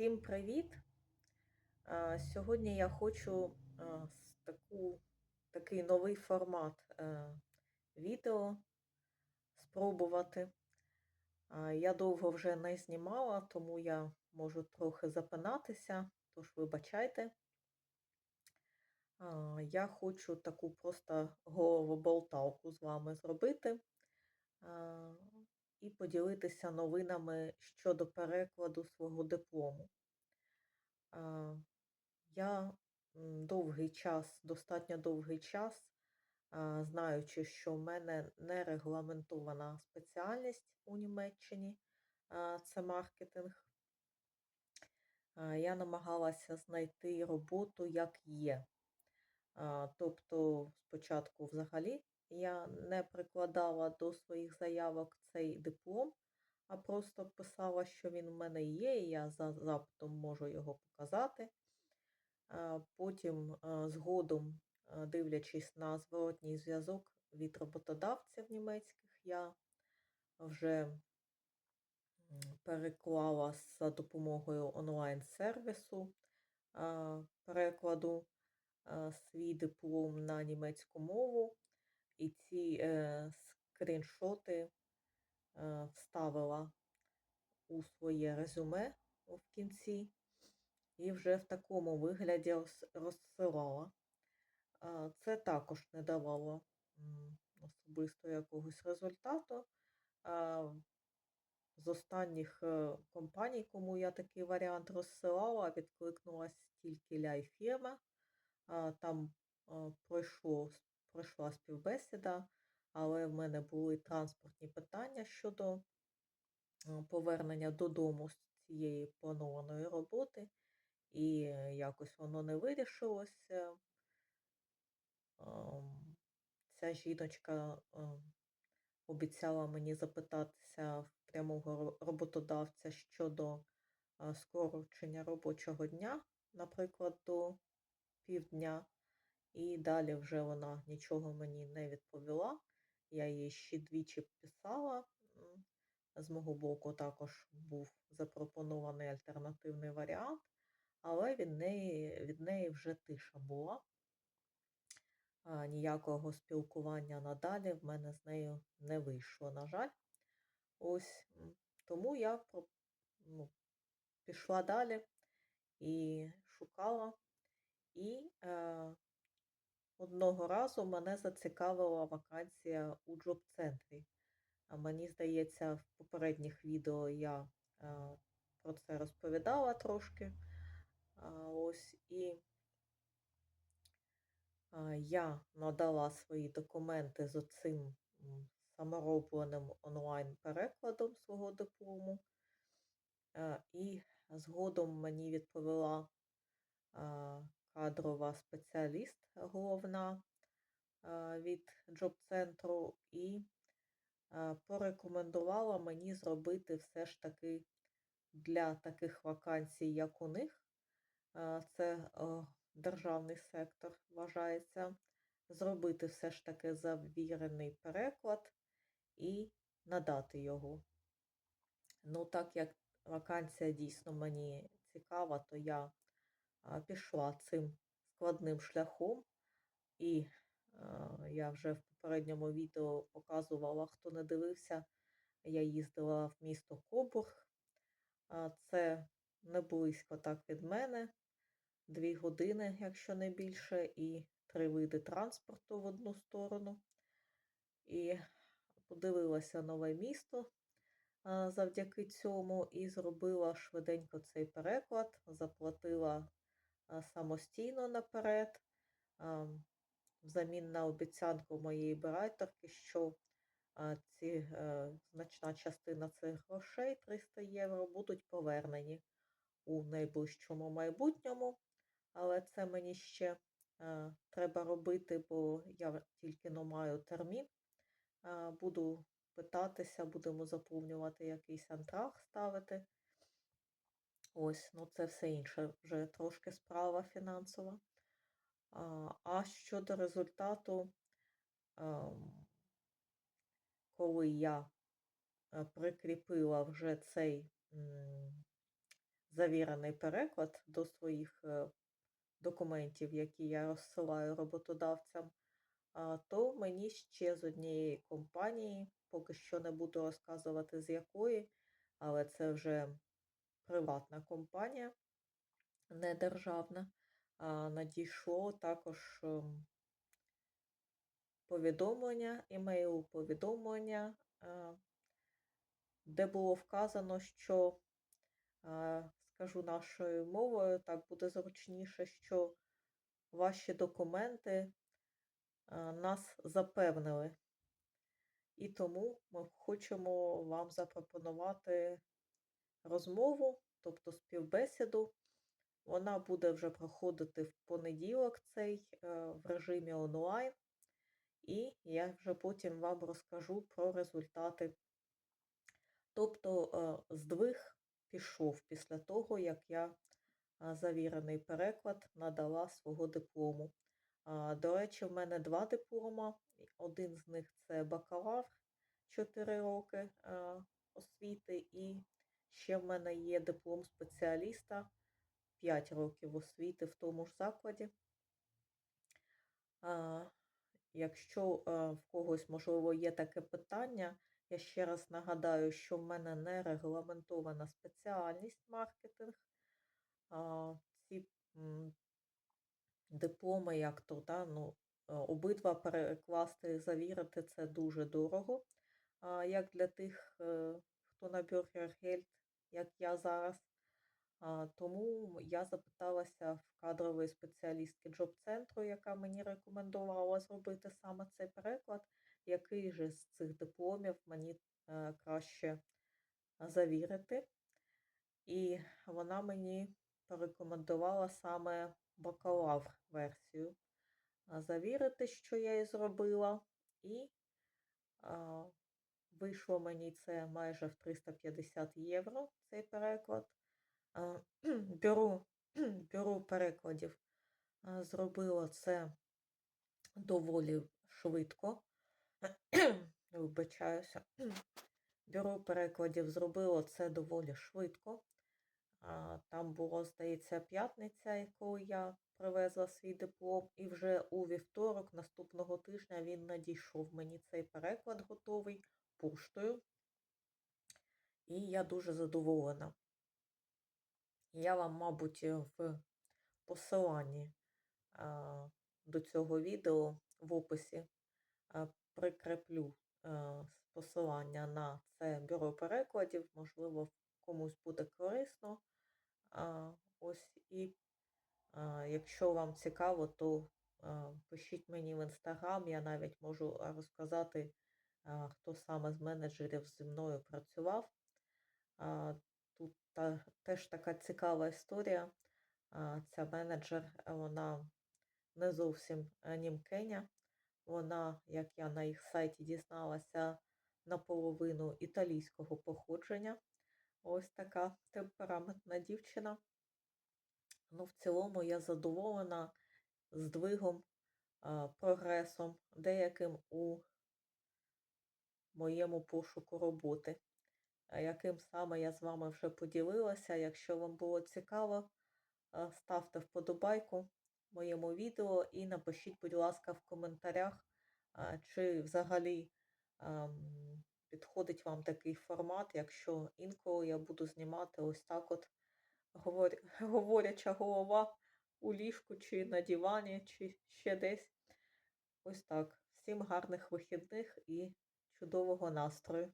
Всім привіт! Сьогодні я хочу таку, такий новий формат е, відео спробувати. Я довго вже не знімала, тому я можу трохи запинатися, тож вибачайте. Я хочу таку просто головоболталку з вами зробити і поділитися новинами щодо перекладу свого диплому. Я довгий час, достатньо довгий час, знаючи, що в мене не регламентована спеціальність у Німеччині, це маркетинг, я намагалася знайти роботу як є. Тобто, спочатку взагалі я не прикладала до своїх заявок цей диплом, а просто писала, що він в мене є, і я за запитом можу його показати. Потім згодом, дивлячись на зворотній зв'язок від роботодавців німецьких, я вже переклала за допомогою онлайн-сервісу перекладу свій диплом на німецьку мову, і ці е, скріншоти е, вставила у своє резюме в кінці і вже в такому вигляді розсилала. Це також не давало особисто якогось результату. З останніх е, компаній, кому я такий варіант розсилала, відкликнулась тільки ляйфірма. Там а, пройшло, пройшла співбесіда, але в мене були транспортні питання щодо повернення додому з цієї планованої роботи, і якось воно не вирішилося. Ця жіночка обіцяла мені запитатися в прямого роботодавця щодо скорочення робочого дня, наприклад, до півдня. І далі вже вона нічого мені не відповіла. Я їй ще двічі писала. З мого боку також був запропонований альтернативний варіант, але від неї, від неї вже тиша була. А, Ніякого спілкування надалі в мене з нею не вийшло, на жаль. Ось тому я ну, пішла далі і шукала. І е, одного разу мене зацікавила вакансія у джоб-центрі. Мені здається, в попередніх відео я е, про це розповідала трошки. Ось і я надала свої документи з оцим саморобленим онлайн-перекладом свого диплому. Е, І згодом мені відповіла кадрова спеціаліст головна від джоб-центру і порекомендувала мені зробити все ж таки для таких вакансій, як у них, це державний сектор вважається, зробити все ж таки завірений переклад і надати його. Ну, так як вакансія дійсно мені цікава, то я пішла цим складним шляхом, і я вже в попередньому відео показувала, хто не дивився, я їздила в місто Кобург. Це не близько так від мене, дві години, якщо не більше, і три види транспорту в одну сторону. І подивилася нове місто завдяки цьому і зробила швиденько цей переклад, заплатила самостійно наперед, взамін на обіцянку моєї берайтерки, що ці е, значна частина цих грошей, 300 євро, будуть повернені у найближчому майбутньому. Але це мені ще е, треба робити, бо я тільки но маю термін. Е, буду питатися, будемо заповнювати якийсь антрах ставити. Ось, ну це все інше, вже трошки справа фінансова. А, щодо результату, ем, коли я е, прикріпила вже цей завірений переклад до своїх е, документів, які я розсилаю роботодавцям, то мені ще з однієї компанії, поки що не буду розказувати з якої, але це вже приватна компанія, не державна, надійшло також ем, повідомлення, імейл повідомлення, е, де було вказано, що, е, скажу нашою мовою, так буде зручніше, що ваші документи е, нас запевнили. І тому ми хочемо вам запропонувати розмову, тобто співбесіду. Вона буде вже проходити в понеділок цей е, в режимі онлайн. І я вже потім вам розкажу про результати. Тобто е, здвиг пішов після того, як я е, завірений переклад надала свого диплому. До речі, в мене два диплома. Один з них це бакалавр 4 роки освіти, і ще в мене є диплом спеціаліста 5 років освіти в тому ж закладі. Якщо в когось, можливо, є таке питання, я ще раз нагадаю, що в мене не регламентована спеціальність маркетинг. Ці дипломи, як то, да, ну, обидва перекласти і завірити це дуже дорого. Як для тих, е, хто на Бюргергельд, як я зараз. Тому я запиталася в кадрової спеціалістки джоб-центру, яка мені рекомендувала зробити саме цей переклад, який же з цих дипломів мені е, краще завірити. І вона мені порекомендувала саме бакалавр версію завірити, що я і зробила. І вийшло мені це майже в 350 євро цей переклад. Бюро, бюро перекладів зробило це доволі швидко. Вибачаюся. Бюро перекладів зробило це доволі швидко. Там було, здається, п'ятниця, коли я привезла свій диплом, і вже у вівторок наступного тижня він надійшов. Мені цей переклад готовий поштою. І я дуже задоволена. Я вам, мабуть, в посиланні до цього відео в описі а, прикреплю а, посилання на це бюро перекладів, можливо, комусь буде корисно. Ось і якщо вам цікаво, то пишіть мені в інстаграм, я навіть можу розказати, хто саме з менеджерів зі мною працював. Тут теж така цікава історія. Ця менеджер, вона не зовсім німкеня. Вона, як я на їх сайті дізналася, наполовину італійського походження. Ось така темпераментна дівчина. Ну, в цілому я задоволена здвигом, прогресом, деяким у моєму пошуку роботи, яким саме я з вами вже поділилася. Якщо вам було цікаво, ставте вподобайку моєму відео і напишіть, будь ласка, в коментарях, чи взагалі підходить вам такий формат, якщо інколи я буду знімати ось так от говоряча голова у ліжку, чи на дивані, чи ще десь. Ось так. Всім гарних вихідних і чудового настрою!